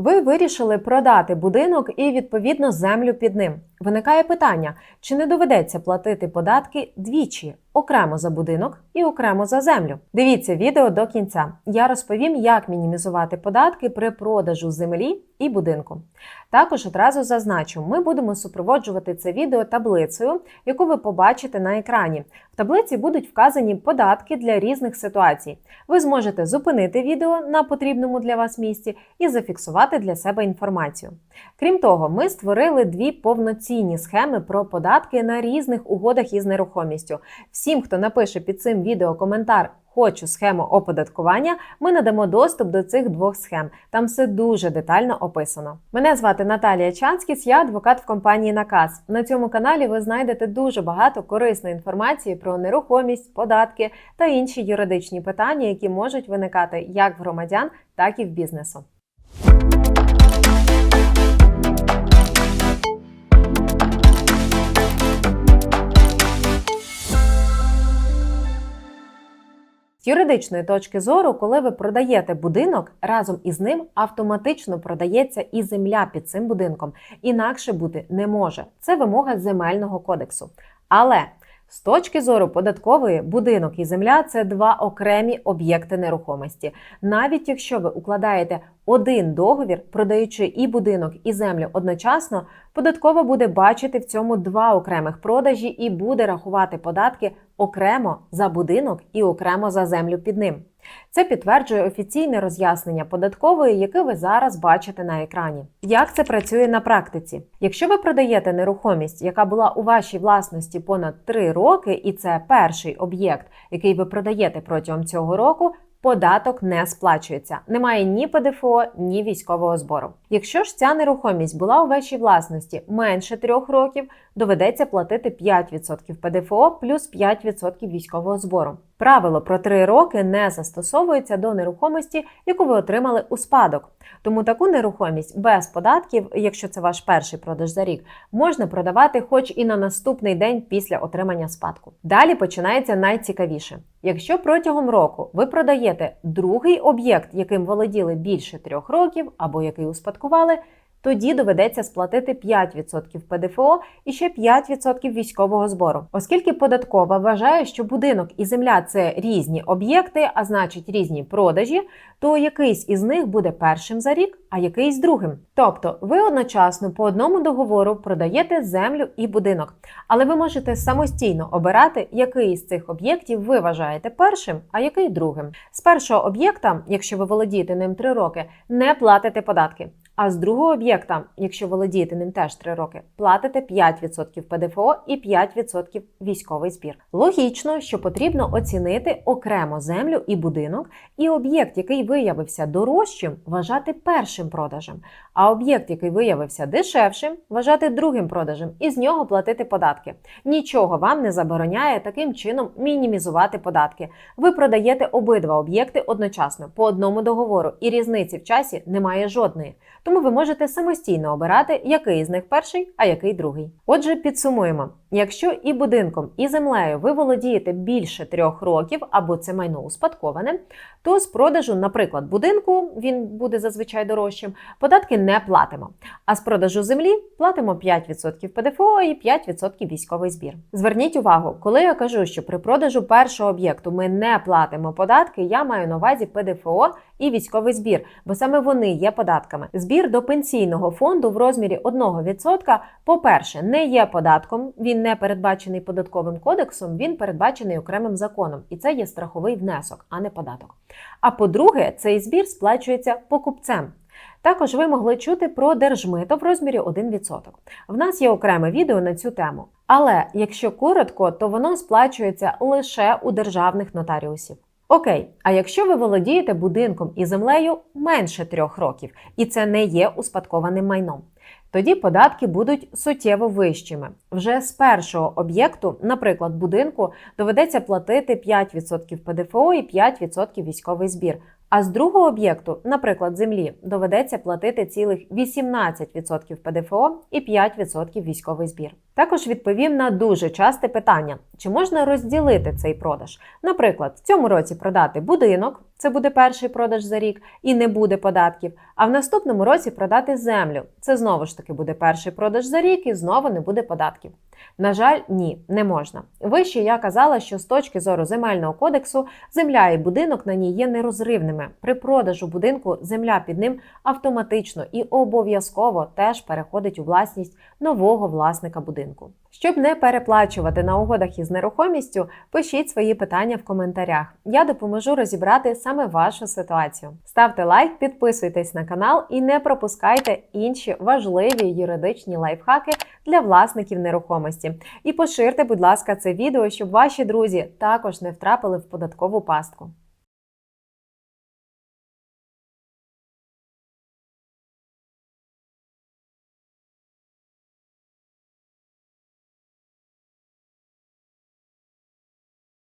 Ви вирішили продати будинок і відповідно землю під ним. Виникає питання, чи не доведеться платити податки двічі окремо за будинок і окремо за землю. Дивіться відео до кінця. Я розповім, як мінімізувати податки при продажу землі і будинку. Також одразу зазначу, ми будемо супроводжувати це відео таблицею, яку ви побачите на екрані. В таблиці будуть вказані податки для різних ситуацій. Ви зможете зупинити відео на потрібному для вас місці і зафіксувати для себе інформацію. Крім того, ми створили дві повноцінні схеми про податки на різних угодах із нерухомістю. Всім, хто напише під цим відео коментар. Хочу схему оподаткування. Ми надамо доступ до цих двох схем. Там все дуже детально описано. Мене звати Наталія Чанскіс, я адвокат в компанії Наказ. На цьому каналі ви знайдете дуже багато корисної інформації про нерухомість, податки та інші юридичні питання, які можуть виникати як в громадян, так і в бізнесу. З юридичної точки зору, коли ви продаєте будинок, разом із ним автоматично продається і земля під цим будинком. Інакше бути не може. Це вимога земельного кодексу. Але з точки зору податкової, будинок і земля це два окремі об'єкти нерухомості. Навіть якщо ви укладаєте один договір, продаючи і будинок, і землю одночасно, податкова буде бачити в цьому два окремих продажі і буде рахувати податки окремо за будинок і окремо за землю під ним. Це підтверджує офіційне роз'яснення податкової, яке ви зараз бачите на екрані. Як це працює на практиці? Якщо ви продаєте нерухомість, яка була у вашій власності понад 3 роки, і це перший об'єкт, який ви продаєте протягом цього року, податок не сплачується. Немає ні ПДФО, ні військового збору. Якщо ж ця нерухомість була у вашій власності менше трьох років, доведеться платити 5% ПДФО плюс 5% військового збору. Правило про 3 роки не застосовується до нерухомості, яку ви отримали у спадок. Тому таку нерухомість без податків, якщо це ваш перший продаж за рік, можна продавати хоч і на наступний день після отримання спадку. Далі починається найцікавіше. Якщо протягом року ви продаєте другий об'єкт, яким володіли більше трьох років або який успадкували, тоді доведеться сплатити 5% ПДФО і ще 5% військового збору. Оскільки податкова вважає, що будинок і земля це різні об'єкти, а значить різні продажі, то якийсь із них буде першим за рік, а якийсь другим. Тобто ви одночасно по одному договору продаєте землю і будинок, але ви можете самостійно обирати, який з цих об'єктів ви вважаєте першим, а який другим. З першого об'єкта, якщо ви володієте ним 3 роки, не платите податки. А з другого об'єкта, якщо володієте ним теж 3 роки, платите 5% ПДФО і 5% військовий збір. Логічно, що потрібно оцінити окремо землю і будинок, і об'єкт, який виявився дорожчим, вважати першим продажем, а об'єкт, який виявився дешевшим, вважати другим продажем і з нього платити податки. Нічого вам не забороняє таким чином мінімізувати податки. Ви продаєте обидва об'єкти одночасно по одному договору, і різниці в часі немає жодної. Тому ви можете самостійно обирати, який з них перший, а який другий. Отже, підсумуємо: якщо і будинком, і землею ви володієте більше трьох років або це майно успадковане, то з продажу, наприклад, будинку він буде зазвичай дорожчим, податки не платимо. А з продажу землі платимо 5% ПДФО і 5% військовий збір. Зверніть увагу, коли я кажу, що при продажу першого об'єкту ми не платимо податки, я маю на увазі ПДФО і військовий збір, бо саме вони є податками. Збір до пенсійного фонду в розмірі 1%, по-перше, не є податком, не передбачений податковим кодексом, він передбачений окремим законом, і це є страховий внесок, а не податок. А по-друге, цей збір сплачується покупцем. Також ви могли чути про держмито в розмірі 1%. В нас є окреме відео на цю тему. Але якщо коротко, то воно сплачується лише у державних нотаріусів. Окей, а якщо ви володієте будинком і землею менше трьох років, і це не є успадкованим майном, тоді податки будуть суттєво вищими. Вже з першого об'єкту, наприклад, будинку, доведеться платити 5% ПДФО і 5% військовий збір. А з другого об'єкту, наприклад, землі, доведеться платити цілих 18% ПДФО і 5% військовий збір. Також відповім на дуже часте питання: чи можна розділити цей продаж? Наприклад, в цьому році продати будинок, це буде перший продаж за рік, і не буде податків. А в наступному році продати землю. Це знову ж таки буде перший продаж за рік і знову не буде податків. На жаль, ні, не можна. Вище я казала, що з точки зору земельного кодексу земля і будинок на ній є нерозривними. При продажу будинку земля під ним автоматично і обов'язково теж переходить у власність нового власника будинку. Щоб не переплачувати на угодах із нерухомістю, пишіть свої питання в коментарях. Я допоможу розібрати саме вашу ситуацію. Ставте лайк, підписуйтесь на канал і не пропускайте інші важливі юридичні лайфхаки для власників нерухомості. І поширте, будь ласка, це відео, щоб ваші друзі також не втрапили в податкову пастку.